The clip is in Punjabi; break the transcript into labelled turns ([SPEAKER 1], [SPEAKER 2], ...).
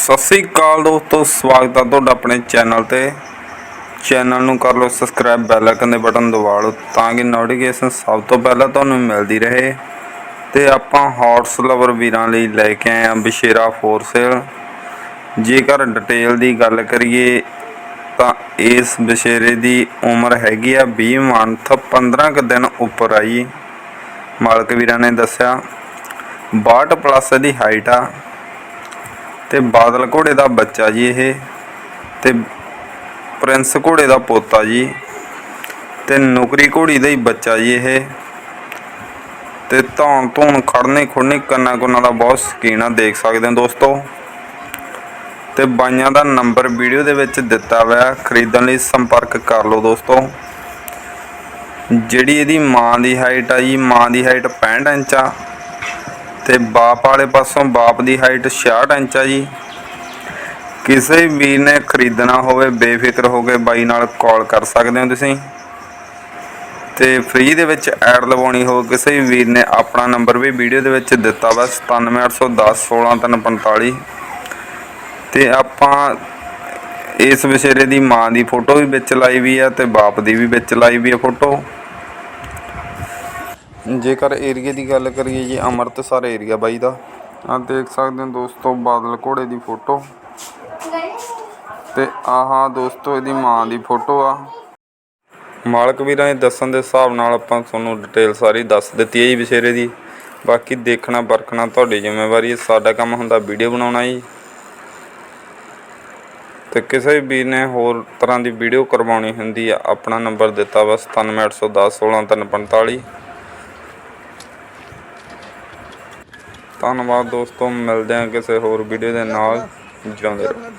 [SPEAKER 1] ਸਤਿ ਸ੍ਰੀ ਅਕਾਲ ਦੋਸਤੋ, ਸਵਾਗਤ ਹੈ ਤੁਹਾਡਾ ਆਪਣੇ ਚੈਨਲ ਤੇ। ਚੈਨਲ ਨੂੰ ਕਰ ਲਓ ਸਬਸਕ੍ਰਾਈਬ, ਬੈਲ ਆਈਕਨ ਦੇ ਬਟਨ ਦਬਾ ਲਓ ਤਾਂ ਕਿ ਨੋਟੀਫਿਕੇਸ਼ਨ ਸਭ ਤੋਂ ਪਹਿਲਾਂ ਤੁਹਾਨੂੰ ਮਿਲਦੀ ਰਹੇ। ਤੇ ਆਪਾਂ ਹਾਰਸ ਲਵਰ ਵੀਰਾਂ ਲਈ ਲੈ ਕੇ ਆਏ ਹਾਂ ਬਸ਼ੇਰਾ ਫੋਰ ਸੇਲ ਜੇਕਰ ਡਿਟੇਲ ਦੀ ਗੱਲ ਕਰੀਏ ਤਾਂ ਇਸ ਬਸ਼ੇਰੇ ਦੀ ਉਮਰ ਹੈਗੀ ਆ 20 ਮੰਥ 15 ਕੁ ਦਿਨ ਉੱਪਰ ਆਈ ਮਾਲਕ ਵੀਰਾਂ ਨੇ ਦੱਸਿਆ 62 ਪਲੱਸ ਦੀ ਹਾਈਟ ਆ। ਤੇ ਬਾਦਲ ਘੋੜੇ ਦਾ ਬੱਚਾ ਜੀ ਇਹ ਤੇ ਪ੍ਰਿੰਸ ਘੋੜੇ ਦਾ ਪੋਤਾ ਜੀ ਤੇ ਨੌਕਰੀ ਘੋੜੀ ਦਾ ਹੀ ਬੱਚਾ ਜੀ ਇਹ ਤੇ ਧੌਣ ਧੂਣ ਖੜਨੇ ਖੁੜਨੇ ਕੰਨਾਂ ਕੁੰਨਾਂ ਦਾ ਬਹੁਤ ਸ਼ਕੀਨ ਆ, ਦੇਖ ਸਕਦੇ ਹੋ ਦੋਸਤੋ। ਤੇ ਬਾਈਆਂ ਦਾ ਨੰਬਰ ਵੀਡੀਓ ਦੇ ਵਿੱਚ ਦਿੱਤਾ ਹੋਇਆ, ਖਰੀਦਣ ਲਈ ਸੰਪਰਕ ਕਰ ਲਓ ਦੋਸਤੋ। ਜਿਹੜੀ ਇਹਦੀ ਮਾਂ ਦੀ ਹਾਈਟ ਆ ਜੀ, ਮਾਂ ਦੀ ਹਾਈਟ 65 ਇੰਚ ਆ। ਤੇ ਬਾਪ ਵਾਲੇ ਪਾਸੋਂ ਬਾਪ ਦੀ ਹਾਈਟ 66 ਇੰਚ ਆ ਜੀ। ਕਿਸੇ ਵੀਰ ਨੇ ਖਰੀਦਣਾ ਹੋਵੇ, ਬੇਫਿਕਰ ਹੋ ਕੇ ਬਾਈ ਨਾਲ ਕਾਲ ਕਰ ਸਕਦੇ ਹੋ ਤੁਸੀਂ। ਤੇ ਫ੍ਰੀ ਦੇ ਵਿੱਚ ਐਡ ਲਵਾਉਣੀ ਹੋ ਕਿਸੇ ਵੀ ਵੀਰ ਨੇ ਆਪਣਾ ਨੰਬਰ ਵੀ ਵੀਡੀਓ ਦੇ ਵਿੱਚ ਦਿੱਤਾ ਵਾ 97810 16345 ਤੇ ਆਪਾਂ ਇਸ ਵਿਸ਼ੇਰੇ ਦੀ ਮਾਂ ਦੀ ਫੋਟੋ ਵੀ ਵਿੱਚ ਲਾਈ ਵੀ ਆ ਤੇ ਬਾਪ ਦੀ ਵੀ ਵਿੱਚ ਲਾਈ ਵੀ ਆ ਫੋਟੋ ਜੇਕਰ ਏਰੀਏ ਦੀ ਗੱਲ ਕਰੀਏ ਜੀ, ਅੰਮ੍ਰਿਤਸਰ ਏਰੀਆ ਬਾਈ ਦਾ। ਆ ਦੇਖ ਸਕਦੇ ਹੋ ਦੋਸਤੋ, ਬਾਦਲ ਘੋੜੇ ਦੀ ਫੋਟੋ। ਤੇ ਆਹ ਦੋਸਤੋ, ਇਹਦੀ ਮਾਂ ਦੀ ਫੋਟੋ ਆ। ਮਾਲਕ ਵੀਰਾਂ ਦੇ ਦੱਸਣ ਦੇ ਹਿਸਾਬ ਨਾਲ ਆਪਾਂ ਤੁਹਾਨੂੰ ਡਿਟੇਲ ਸਾਰੀ ਦੱਸ ਦਿੱਤੀ ਹੈ ਜੀ ਵਿਸ਼ੇਰੇ ਦੀ। ਬਾਕੀ ਦੇਖਣਾ ਪਰਖਣਾ ਤੁਹਾਡੀ ਜ਼ਿੰਮੇਵਾਰੀ ਹੈ, ਸਾਡਾ ਕੰਮ ਹੁੰਦਾ ਵੀਡੀਓ ਬਣਾਉਣਾ ਜੀ। ਤੇ ਕਿਸੇ ਵੀ ਵੀਰ ਨੇ ਹੋਰ ਤਰ੍ਹਾਂ ਦੀ ਵੀਡੀਓ ਕਰਵਾਉਣੀ ਹੁੰਦੀ ਆ, ਆਪਣਾ ਨੰਬਰ ਦਿੱਤਾ ਵਾ 97810 16345 ਧੰਨਵਾਦ ਦੋਸਤੋ ਮਿਲਦੇ ਹਾਂ ਕਿਸੇ ਹੋਰ ਵੀਡੀਓ ਦੇ ਨਾਲ। ਜਿਉਂਦੇ ਰਹੋ